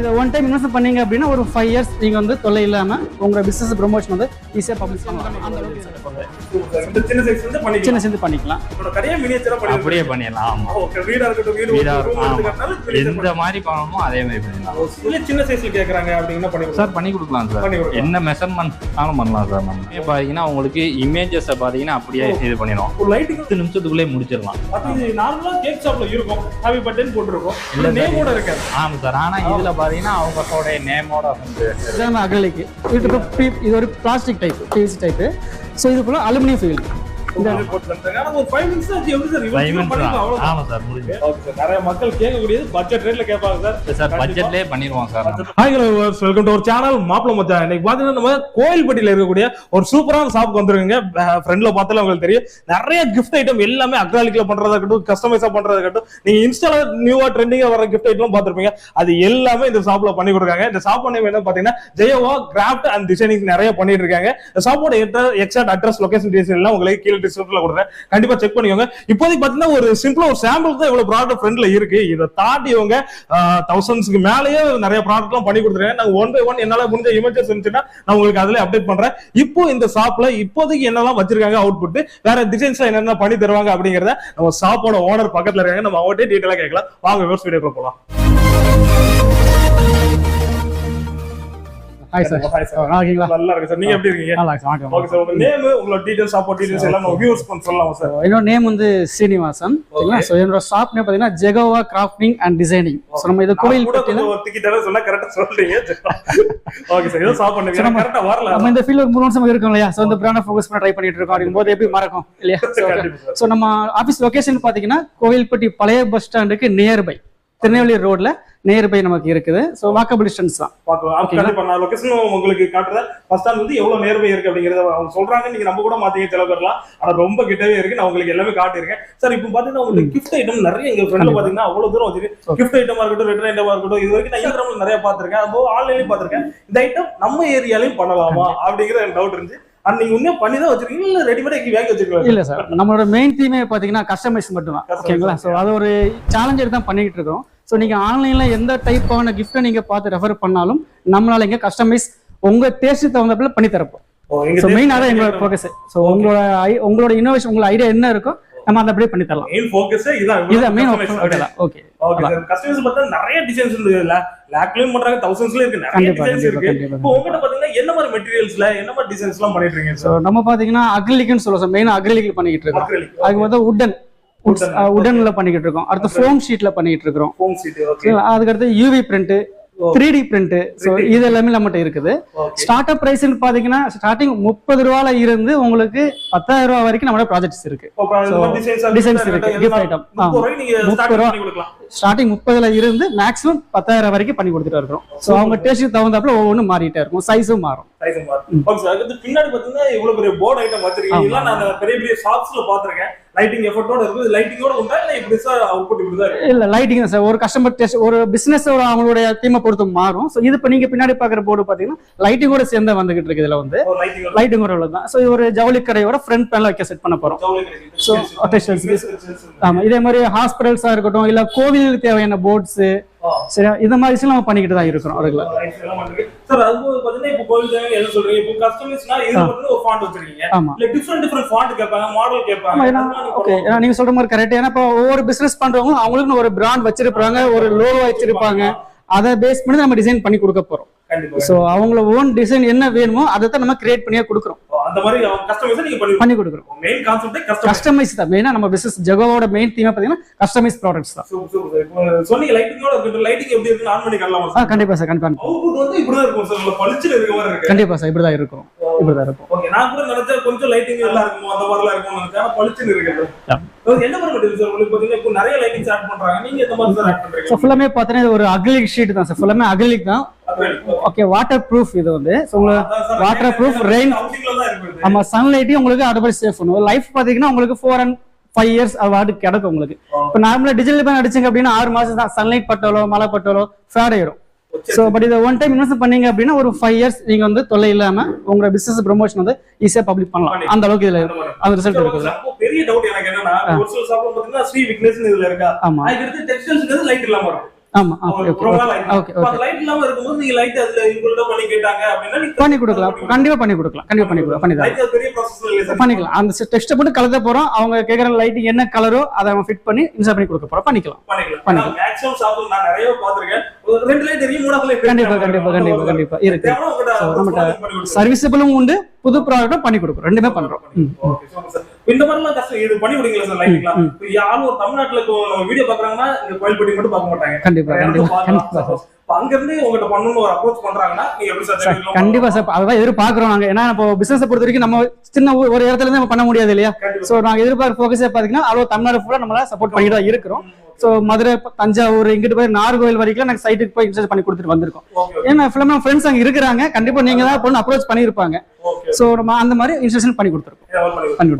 இதை one time invest பண்ணீங்க அப்படின்னா ஒரு ஃபைவ் இயர்ஸ் நீங்க வந்து தொல்லை இல்லாம உங்களோட பிசினஸ் ப்ரொமோஷன் வந்து ஈஸியா பப்ளிஷ் பண்ணலாம். அந்த அளவுக்கு சின்ன சைஸ் வந்து பண்ணிக்கலாம். சின்ன சேர்ந்து பண்ணிக்கலாம். அப்படியே பண்ணிடலாம். ஆமா. ஓகே வீடா இருக்கட்டும் எந்த மாதிரி பண்ணணுமோ அதே மாதிரி பண்ணிடலாம். சின்ன சைஸ்ல கேக்குறாங்க அப்படின்னா பண்ணி. சார் பண்ணி கொடுக்கலாம் சார். என்ன மெஷர்மெண்ட்னாலும் பண்ணலாம் சார் நம்ம. பார்த்தீங்கன்னா உங்களுக்கு இமேஜஸை பார்த்தீங்கன்னா அப்படியே இது பண்ணிடும் ஒரு பத்து நிமிஷத்துக்குள்ளே முடிச்சிடலாம். அது நார்மலா கேக் ஷாப்ல இருக்கும். ஹாப்பி பர்த்டே போட்டுருக்கும். இல்ல இல்ல நேமோட இருக்காது. ஆமாம் சார். ஆனால் இதில் பார்த்தீங்கன்னா அவங்களோட நேமோட வந்து அகலிக்கு. இது இது ஒரு plastic type PVC type so இது போல அலுமினியம் ஃபீல்டு நிறைய மக்கள் கேட்கக்கூடியது பட்ஜெட் ரேட்ல கேட்பாங்க சார். சார் பட்ஜெட்லேயே பண்ணிடுவோம் சார் நம்ம. ஹாய் ஹலோ வெல்கம் டு ஒரு சேனல் மாப்பிள மச்சான். இன்னைக்கு பாத்தீங்கன்னா நம்ம கோயில்பட்டியில இருக்கக்கூடிய ஒரு சூப்பரான ஷாப் வந்துருங்க ஃப்ரெண்ட்ல பார்த்தாலும் உங்களுக்கு தெரியும். நிறைய கிஃப்ட் ஐட்டம் எல்லாமே அக்ராலிக்ல பண்றதா இருக்கட்டும் கஸ்டமைஸா பண்றதா இருக்கட்டும். நீங்க இன்ஸ்டால நியூவா ட்ரெண்டிங்கா வர கிஃப்ட் ஐட்டம் பார்த்திருப்பீங்க. அது எல்லாமே இந்த ஷாப்ல பண்ணி கொடுக்காங்க இந்த ஷாப் நேம் என்ன பாத்தீங்கன்னா ஜெயவா கிராஃப்ட் அண்ட் டிசைனிங் நிறைய பண்ணிட்டு இருக்காங்க. ஷாப்போட எக்ஸாக்ட் அட்ரஸ் லொகேஷன் டீடைல்ஸ் எல்லாம் உங்களுக்கு கீழே டிஸ்கிரிப்ஷன்ல கொடுக்குறேன். கண்டிப்பா செக் பண்ணிக்கோங்க. இப்போதைக்கு பாத்தீங்கன்னா ஒரு சிம்பிளா ஒரு சாம்பிள் தான் இவ்வளவு ப்ராடக்ட் ஃப்ரெண்ட்ல இருக்கு. இதை தாண்டி இவங்க தௌசண்ட்ஸ்க்கு மேலேயே நிறைய ப்ராடக்ட் எல்லாம் பண்ணி கொடுத்துருக்கேன் நாங்க ஒன் பை ஒன் என்னால முடிஞ்ச இமேஜஸ் இருந்துச்சுன்னா நான் உங்களுக்கு அதுல அப்டேட் பண்றேன். இப்போ இந்த ஷாப்ல இப்போதைக்கு என்னெல்லாம் வச்சிருக்காங்க அவுட்புட் வேற டிசைன்ஸ் என்னென்ன பண்ணி தருவாங்க அப்படிங்கறத நம்ம ஷாப்போட ஓனர் பக்கத்துல இருக்காங்க. நம்ம அவர்கிட்ட டீட்டெயிலா கேட்கலாம். வாங்க விவசாய வீடியோக்குள்ள போலாம். Hi sir Hi sir. நல்லா இருக்கீங்களா நல்லா இருக்கு சார் நீங்க எப்படி இருக்கீங்க? நல்லா இருக்கு வணக்கம் ஓகே சார் உங்க நேம் உங்களோட டீடைல்ஸ் ஷாப்போட டீடைல்ஸ் எல்லாம் நம்ம வியூஸ் பண்ண சொல்லலாம் சார் என்னோட நேம் வந்து ஸ்ரீனிவாசன் சரிங்களா? ஸோ என்னோட ஷாப் நேம் பார்த்தீங்கன்னா Jehovah crafting and designing so நம்ம இது கோவில் கூட கொஞ்சம் ஒத்திக்கி தர சொன்னா கரெக்டா சொல்றீங்க ஓகே சார் சாப் பண்ணுவீங்க நம்ம- கரெக்டா வரல. நம்ம இந்த ஃபீல்டு மூணு வருஷம் இருக்கோம் இல்லையா? ஸோ இந்த பிராண்டை ஃபோக்கஸ் பண்ண ட்ரை பண்ணிட்டு இருக்கோம் அப்படிங்கும்போது எப்படி மறக்கும் இல்லையா? ஸோ நம்ம ஆஃபீஸ் லொகேஷன் பார்த்தீங்கன்னா கோவில்பட்டி பழைய பஸ் ஸ்டாண்டுக்கு நியர்பை திருநெல்வேலி ரோட்ல நியர்பை நமக்கு இருக்குது. ஸோ வாக்கபிள் டிஸ்டன்ஸ் தான். கண்டிப்பா நான் லொகேஷன் உங்களுக்கு காட்டுறேன். ஃபர்ஸ்ட் ஸ்டாண்ட் வந்து எவ்வளவு நேர்மை இருக்கு அப்படிங்கறத அவங்க சொல்றாங்க நீங்க நம்ம கூட மாத்தீங்க சில பேர்லாம் ஆனா ரொம்ப கிட்டவே இருக்கு. நான் உங்களுக்கு எல்லாமே காட்டியிருக்கேன். சார் இப்போ பாத்தீங்கன்னா உங்களுக்கு கிஃப்ட் ஐட்டம் நிறைய எங்க ஃப்ரெண்ட்ல. பாத்தீங்கன்னா அவ்வளவு தூரம் வச்சிருக்கு. கிஃப்ட் ஐட்டமா இருக்கட்டும் ரிட்டர்ன் ஐட்டமா இருக்கட்டும் இது வரைக்கும் நான் இன்ஸ்டாகிராம்ல நிறைய பாத்திருக்கேன். அப்போ ஆன்லைன்லயும் பாத்திருக்கேன். இந்த ஐட்டம் நம்ம ஏரியாலயும் பண்ணலாமா அப்படிங்கிற எனக்கு டவுட் இருந்துச்சு. அண்ட் நீங்க உண்மையா பண்ணி தான் வச்சிருக்கீங்க? இல்ல ரெடிமேட் எங்க வாங்கி வச்சிருக்கீங்க இல்ல சார் நம்மளோட மெயின் தீமே பாத்தீங்கன்னா கஸ்டமைஸ் மட்டும் தான் ஓகேங்களா ஸோ அது ஒரு சேலஞ்ச் எடுத்து தான் பண்ணிட்டு இருக்கோம். ஸோ நீங்க ஆன்லைன்ல எந்த டைப்பான கிஃப்ட்டை நீங்க பார்த்து ரெஃபர் பண்ணாலும் நம்மளால இங்க கஸ்டமைஸ் உங்க டேஸ்ட் தகுந்தப்பல பண்ணி தரப்போம். ஸோ மெயின் அதான் எங்களோட ஃபோக்கஸ் ஸோ உங்களோட i- உங்களோட இன்னோவேஷன் உங்களோட ஐடியா என்ன இருக்கோ நம்ம அதை அப்படியே பண்ணி தரலாம். மெயின் ஃபோக்கஸ் இதான் இதான் main Customize. Okay okay sir customers பார்த்தா நிறைய டிசைன்ஸ் இருக்கு. லேக்லயும் பண்றாங்க தௌசண்ட்ஸ்ல இருக்கு. நிறைய டிசைன்ஸ் இருக்கு. இப்போ உங்ககிட்ட பாத்தீங்கன்னா என்ன மாதிரி மெட்டீரியல்ஸ்ல என்ன மாதிரி டிசைன்ஸ் எல்லாம் பண்ணிட்டு இருக்கீங்க சார் நம்ம பாத்தீங்கன்னா அக்ரிலிக்னு சொல்லுவோம் மெயின் அக்ரிலிக் பண்ணிக்கிட்டு இருக்கோம். அதுக்கு வந்து Wooden, உடன்ல பண்ணிக்கிட்டு இருக்கோம் அடுத்து ஃபோம் ஷீட்ல பண்ணிக்கிட்டு இருக்கிறோம்? அதுக்கடுத்து UV print. Three D print so இது எல்லாமே நம்மகிட்ட இருக்குது. ஸ்டார்ட் அப் பிரைஸ்னு பாத்தீங்கன்னா ஸ்டார்டிங் முப்பது ரூபால இருந்து உங்களுக்கு பத்தாயிரம் ரூபாய் வரைக்கும் நம்மளோட ப்ராஜெக்ட்ஸ் இருக்கு. Designs இருக்கு. ஆ. நீங்க முப்பது ரூபா. ஸ்டார்டிங் முப்பதுல இருந்து மேக்ஸிமம் பத்தாயிரம் வரைக்கும் பண்ணி கொடுத்துட்டு இருக்கிறோம். ஸோ அவங்க டேஸ்ட்டுக்கு தகுந்தாப்புல ஒவ்வொன்றும் மாறிட்டே இருக்கும். சைஸும் மாறும். பின்னாடி பாத்தீங்கன்னா இவ்வளவு பெரிய போர்டு ஐட்டம் வச்சிருக்கீங்க. பெரிய பெரிய ஷாப்ஸ்ல பாத்திருக்கேன் லைட்டிங் எஃபர்ட்டோட இருக்கு லைட்டிங்கோட உண்டா? இல்ல இப்படி சார் அவுட்புட் இப்படி தான் இருக்கு? இல்ல லைட்டிங் தான் சார் ஒரு கஸ்டமர் டேஸ்ட் ஒரு பிசினஸ் அவங்களுடைய தீமை பொறுத்து மாறும். ஸோ இது இப்போ நீங்க பின்னாடி பாக்குற போர்டு பாத்தீங்கன்னா லைட்டிங்கோட சேர்ந்து வந்துகிட்டு இருக்கு இதுல வந்து. லைட்டிங் லைட்டிங் ஒரு தான். ஸோ ஒரு ஜவுளி கடையோட ஃப்ரண்ட் பேனல் வைக்க செட் பண்ண போறோம். attention, ஆமா இதே மாதிரி ஹாஸ்பிட்டல்ஸா இருக்கட்டும் இல்ல கோவிலுக்கு தேவையான போர்ட்ஸ் சரி இந்த மாதிரி விஷயம் நம்ம பண்ணிக்கிட்டு தான் இருக்கிறோம் ரெகுலர் சார் அது இப்போ கோவில் என்ன சொல்றீங்க? இப்போ கஸ்டமர்ஸ்னா இது வந்து ஒரு ஃபாண்ட் வச்சிருக்கீங்க. ஆமா. இல்ல டிஃபரெண்ட் டிஃபரெண்ட் ஃபாண்ட் கேட்பாங்க மாடல் ஆமா, கேட்பாங்க ஏன்னா அதெல்லாம் நீங்க ஓகே ஏன்னா நீங்க சொல்ற மாதிரி கரெக்ட் ஏன்னா இப்போ ஒவ்வொரு பிசினஸ் பண்றவங்க அவங்களுக்குன்னு ஒரு பிராண்ட் வச்சிருப்பாங்க ஒரு லோகோ வச்சிருப்பாங்க. அதை பேஸ் பண்ணி நம்ம டிசைன் பண்ணி கொடுக்க போறோம். ஸோ அவங்கள ஓன் டிசைன் என்ன வேணுமோ அதை தான் நம்ம கிரியேட் பண்ணியே கொடுக்குறோம். அந்த மாதிரி பண்ணி கொடுக்குறோம். மெயின் கான்செப்டே கஸ்டமைஸ் தான் மெயினா நம்ம பிசினஸ் ஜெகோவோட மெயின் தீமே பார்த்தீங்கன்னா கஸ்டமைஸ் ப்ராடக்ட்ஸ் தான். சொன்னீங்க லைட்டிங்கோட இருக்கு. லைட்டிங் எப்படி இருக்குன்னு ஆன் பண்ணி கண்டிப்பா சார் கண்டிப்பா அவுட்புட் வந்து இப்படிதான் இருக்கும் சார் பளிச்சுன்னு இருக்க மாதிரி இருக்கு. கண்டிப்பா சார் இப்படிதான் இருக்கும். இப்படிதான் இருக்கும். ஓகே நான் கூட நினைச்சேன் கொஞ்சம் லைட்டிங் எல்லாம் இருக்குமோ? அந்த மாதிரிலாம் இருக்கும்னு நினைச்சேன். ஆனா பளிச்சுன்னு இருக்கு Yeah. அது என்ன மாதிரி material சார் உங்களுக்கு பாத்தீங்கன்னா இப்போ நிறைய லைட்டிங்ஸ் ஆட் பண்றாங்க. நீங்க எந்த மாதிரி சார் ஆட் ஸோ ஃபுல்லாமே பார்த்தீங்கன்னா ஒரு அக்ரிலிக் ஷீட் தான் சார் ஃபுல்லாமே அக்ரிலிக் தான். ஓகே வாட்டர் ப்ரூஃப் இது வந்து. உங்களுக்கு தான் இருக்கு இது. நம்ம சன்லைட்டையும் உங்களுக்கு அடுப்படி சேஃப் பண்ணுவோம் லைஃப் பார்த்தீங்கன்னா உங்களுக்கு ஃபோர் அண்ட் ஃபைவ் இயர்ஸ் வாட்டுக்கு கிடக்கும் உங்களுக்கு. இப்போ நார்மலாக டிஜிட்டல் பேன் அடிச்சிங்க அப்படின்னா ஆறு மாதம் தான். சன்லைட் பட்டாலோ மழை பட்டாலோ ஃபேட் ஆயிடும் ஸோ பட் இதை ஒன் டைம் இன்வெஸ்ட் பண்ணீங்க அப்படின்னா ஒரு ஃபைவ் இயர்ஸ் நீங்க வந்து தொல்லை இல்லாம உங்களோட பிசினஸ் ப்ரொமோஷன் வந்து ஈஸியா பப்ளிக் பண்ணலாம். அந்த அளவுக்கு இதுல அந்த ரிசல்ட் இருக்குது பெரிய டவுட் எனக்கு என்னன்னா ஒரு சில ஷாப்ல பாத்தீங்கன்னா ஸ்ரீ விக்னேஷ் இதுல இருக்கா? ஆமா. டெக்ஸ்டைல்ஸ் லைட் இல்லாம இருக்கும் ஆமா okay okay okay okay light இல்லாம இருக்கும்போது நீங்க லைட் அதுல பண்ணி கேட்டாங்க பண்ணி கொடுக்கலாம். கண்டிப்பா பண்ணி கொடுக்கலாம். கண்டிப்பா பண்ணி கொடுக்கலாம். பண்ணி தரேன் லைட் பெரிய ப்ராசஸ் இல்லை சார். பண்ணிக்கலாம். அந்த டெஸ்ட்டை போட்டு கலந்த போறோம். அவங்க கேக்குற லைட்டிங் என்ன கலரோ அதை நம்ம ஃபிட் பண்ணி இன்ஸ்டால் பண்ணி கொடுக்க போறோம். பண்ணிக்கலாம். பண்ணிக்கலாம். மேக்ஸிமம் ஷாப்ல நான் நிறைய பாத்திருக்கேன் ஒரு ரெண்டு லைட் தெரியும் மூணாவது லைட் கண்டிப்பா கண்டிப்பா கண்டிப்பா கண்டிப்பா. இருக்கு சர்வீசபிளும் உண்டு. புது ப்ராடக்ட்டும் பண்ணி கொடுக்குறோம். ரெண்டுமே பண்றோம். ம். இந்த மாதிரிலாம் கஷ்டம் இது பண்ணி விடுங்களா சார் லைட்லாம் ம். யாரும் ஒரு தமிழ்நாட்டுல வீடியோ பாக்குறாங்கன்னா இந்த கோயில்பட்டி மட்டும் பார்க்க மாட்டாங்க. கண்டிப்பா உங்ககிட்ட பண்ணணும்னு ஒரு அப்ரோச் பண்றாங்கன்னா நீங்க எப்படி சார் சார் கண்டிப்பா சார் அதான் எதிர்பார்க்கிறோம் நாங்க. ஏன்னா இப்போ பிசினஸ் பொறுத்த வரைக்கும் நம்ம சின்ன ஒரு இடத்துல இருந்து நம்ம பண்ண முடியாது இல்லையா. சோ நாங்க எதிர்பார்க்க பாத்தீங்கன்னா அவ்வளவு தமிழ்நாடு ஃபுல்லா நம்மளால சப்போர்ட் பண்ணிட்டு தான் இருக்கிறோம். சோ மதுரை தஞ்சாவூர் இங்கிட்டு போய் நாகர்கோவில் வரைக்கும் நாங்க சைட்டுக்கு போய் இன்ஸ்டால் பண்ணி கொடுத்துட்டு வந்திருக்கோம். ஏன்னா ஃபுல்லா நம்ம ஃப்ரெண்ட்ஸ் அங்க இருக்கிறாங்க. கண்டிப்பா நீங்க தான் பொண்ணு அப்ரோச் பண்ணியிருப்பாங்க. சோ நம்ம அந்த மாதிரி இன்ஸ்ட்ரக்ஷன் பண்ணி கொடுத்துருக்கோம்.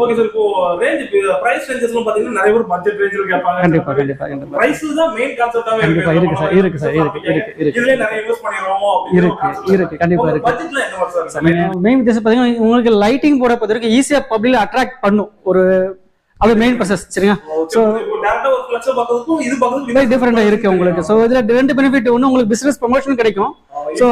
ஓகே சார் இப்போ ரேஞ்ச் பிரைஸ் ரேஞ்சஸ்லாம் பாத்தீங்கன்னா நிறைய பேர் பட்ஜெட் ரேஞ்சில் கேட்பாங்க. கண்டிப்பா கண்டிப்பா கண்டிப்பா. பிரைஸ் தான் மெயின் கான்செப்டாவே கண்டிப்பா, இருக்கு. சார், இருக்கு சார், இருக்கு, இருக்கு, இருக்கு. இதுல நிறைய இன்வெஸ்ட் பண்ணிரோமோ இருக்கு, இருக்கு, கண்டிப்பா இருக்கு. பட்ஜெட்ல என்ன மாதிரி சார் மெயின் வித்தியாசம் பாத்தீங்கன்னா உங்களுக்கு லைட்டிங் போட பொறுத்த ஈஸியா பப்ளிக் அட்ராக்ட் பண்ணும். ஒரு அது மெயின் ப்ராசஸ் சரிங்களா? சோ டேரக்டா ஒரு ஃபிளக்ஸ் பார்க்கிறதுக்கும் இது பார்க்கிறதுக்கும் டிஃபரெண்டா இருக்கு உங்களுக்கு. சோ இதுல ரெண்டு பெனிஃபிட் ஒண்ணு உங்களுக்கு பிசினஸ் ப்ரொமோஷன் கிடைக்கும். சோ